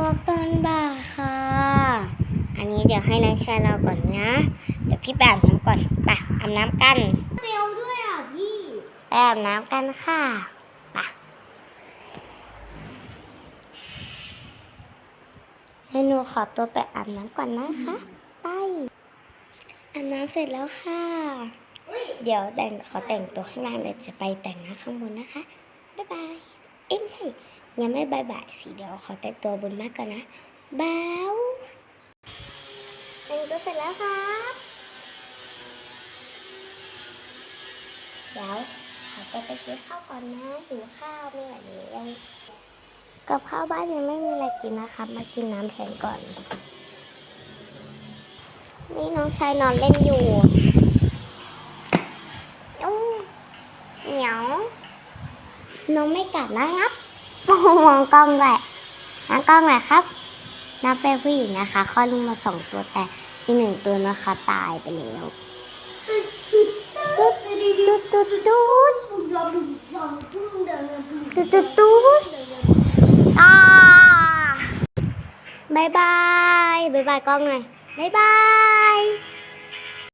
วกต้นบ่าค่ะ อันนี้เดี๋ยวให้น้องชายเราก่อนนะ เดี๋ยวพี่ไปอาบน้ำก่อนไปอาบน้ำกันเซลด้วยอะพี่ไปอาบน้ำกันค่ะไปให้หนูขอตัวไปอาบน้ำก่อนนะคะไปอาบน้ำเสร็จแล้วค่ะ เดี๋ยวแต่งขอแต่งตัวข้างล่างเดี๋ยวจะไปแต่งหน้าข้างบนนะคะ บ๊ายบาย เอ้ยไม่ใช่ ยังไม่บายบายสิเดี๋ยวขอแต่งตัวบนมากก่อนนะบ้าวแต่งตัวเสร็จแล้วครับเดี๋ยวขอตัวไปกินข้าวก่อนนะหิวข้าวไม่ไหวแล้วกับข้าวบ้านยังไม่มีอะไรกินนะคะมากินน้ำแข็งก่อน นี่น้องชายนอนเล่นอยู่อู้เหนียว น้องไม่กัดนะครับ มองกล้องด้วยมองกล้องหน่อยครับน้าเป็นผู้หญิงนะคะคลอดลูกมาสองตัวแต่อีกหนึ่งตัวนะคะตายไปแล้วตุ๊ดตุ๊ดตุ๊ดตุ๊ดตุ๊ดตุ๊ดตุ๊ดอ่าบายบายบายบายกล้องหน่อยบายบาย